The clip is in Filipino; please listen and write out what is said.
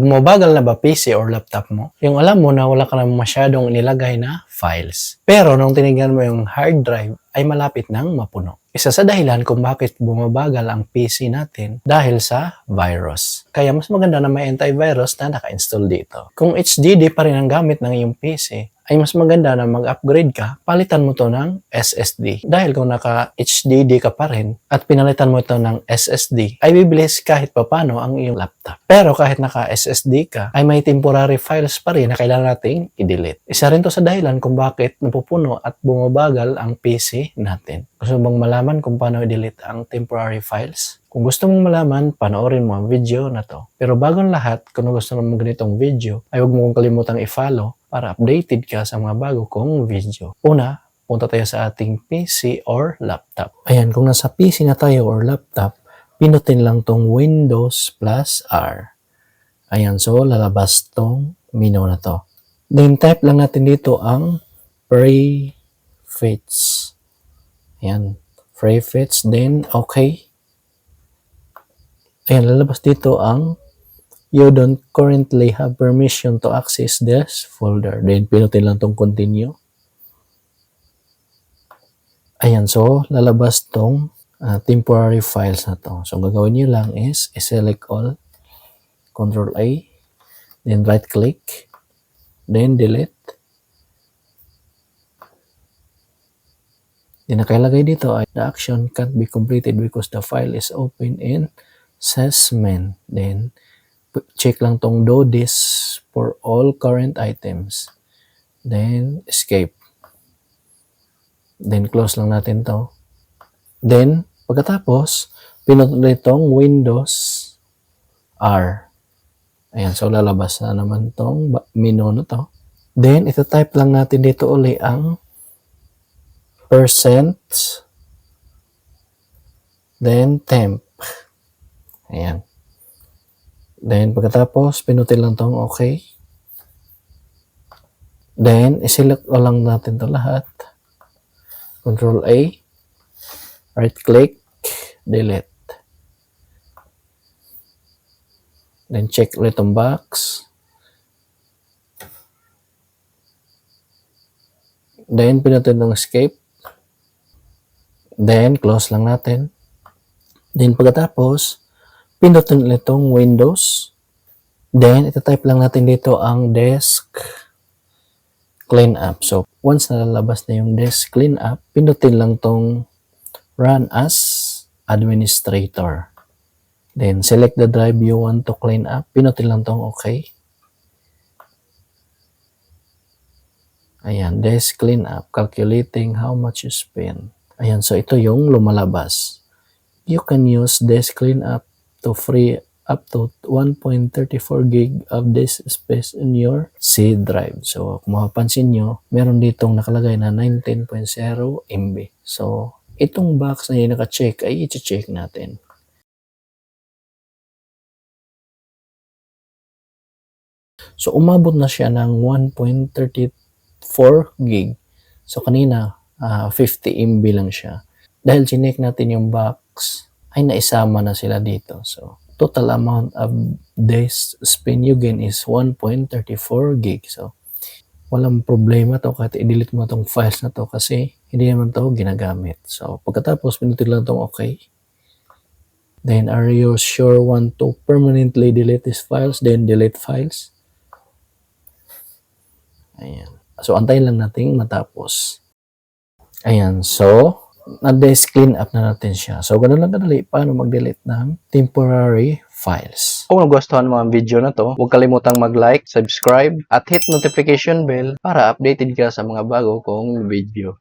Bumabagal na ba PC or laptop mo? Yung alam mo na wala ka na masyadong nilagay na files. Pero nung tinignan mo yung hard drive, ay malapit nang mapuno. Isa sa dahilan kung bakit bumabagal ang PC natin dahil sa virus. Kaya mas maganda na may antivirus na naka-install dito. Kung HDD pa rin ang gamit ng iyong PC, ay mas maganda na mag-upgrade ka, palitan mo to ng SSD. Dahil kung naka-HDD ka pa rin at pinalitan mo ito ng SSD, ay bibilis kahit papano ang iyong laptop. Pero kahit naka-SSD ka, ay may temporary files pa rin na kailangan nating i-delete. Isa rin to sa dahilan kung bakit napupuno at bumabagal ang PC natin. Gusto bang malaman kung paano i-delete ang temporary files? Kung gusto mong malaman, panoorin mo ang video na to. Pero bago lahat, kung gusto mo ganitong video, ay huwag mo kong kalimutang i-follow para updated ka sa mga bago kong video. Una, punta tayo sa ating PC or laptop. Ayan, kung nasa PC na tayo or laptop, pinutin lang tong Windows plus R. Ayan, so lalabas tong menu na to. Then type lang natin dito ang prefix. Ayan, prefix, then okay. Ayan, lalabas dito ang you don't currently have permission to access this folder. Then, pinutin lang tong continue. Ayan, so, lalabas tong ah, temporary files na to. So, ang gagawin nyo lang is, select all, Control A, then right click, then delete. Then, nakalagay dito ay, the action can't be completed because the file is open in assessment. Then, check lang tong do this for all current items. Then, escape. Then, close lang natin to. Then, pagkatapos, pinutulad itong Windows R. Ayan, so lalabas na naman tong menu na to. Then, ito-type lang natin dito uli ang percent then temp. Ayan. Then, pagkatapos, pinutin lang tong okay. Then, iselect o lang natin to lahat. Control A. Right click. Delete. Then, check ulit ang box. Then, pinutin ng escape. Then, close lang natin. Then, pagkatapos, pinutin ulit itong Windows. Then, ito-type lang natin dito ang desk cleanup. So, once nalalabas na yung desk cleanup, pinutin lang tong run as administrator. Then, select the drive you want to clean up. Pinutin lang tong okay. Ayan, desk cleanup, calculating how much you spend. Ayan, so ito yung lumalabas. You can use desk cleanup to free up to 1.34 gig of disk space in your C drive. So, kung mapapansin nyo, meron ditong nakalagay na 19.0 MB. So, itong box na yung naka-check ay i-check natin. So, umabot na siya ng 1.34 gig. So, kanina, ah, 50 MB lang siya. Dahil chinek natin yung box, ay naisama na sila dito. So, total amount of days spin you gain is 1.34 gig. So, walang problema to kahit i-delete mo tong files na to kasi hindi naman to ginagamit. So, pagkatapos, pinutin lang tong okay. Then, are you sure want to permanently delete these files? Then, delete files. Ayan. So, antayin lang natin matapos. Ayan. So, na-desk clean up na natin siya. So, ganun lang kadali paano mag-delete ng temporary files. Kung nagustuhan mo ang video na to, huwag kalimutang mag-like, subscribe, at hit notification bell para updated ka sa mga bago kong video.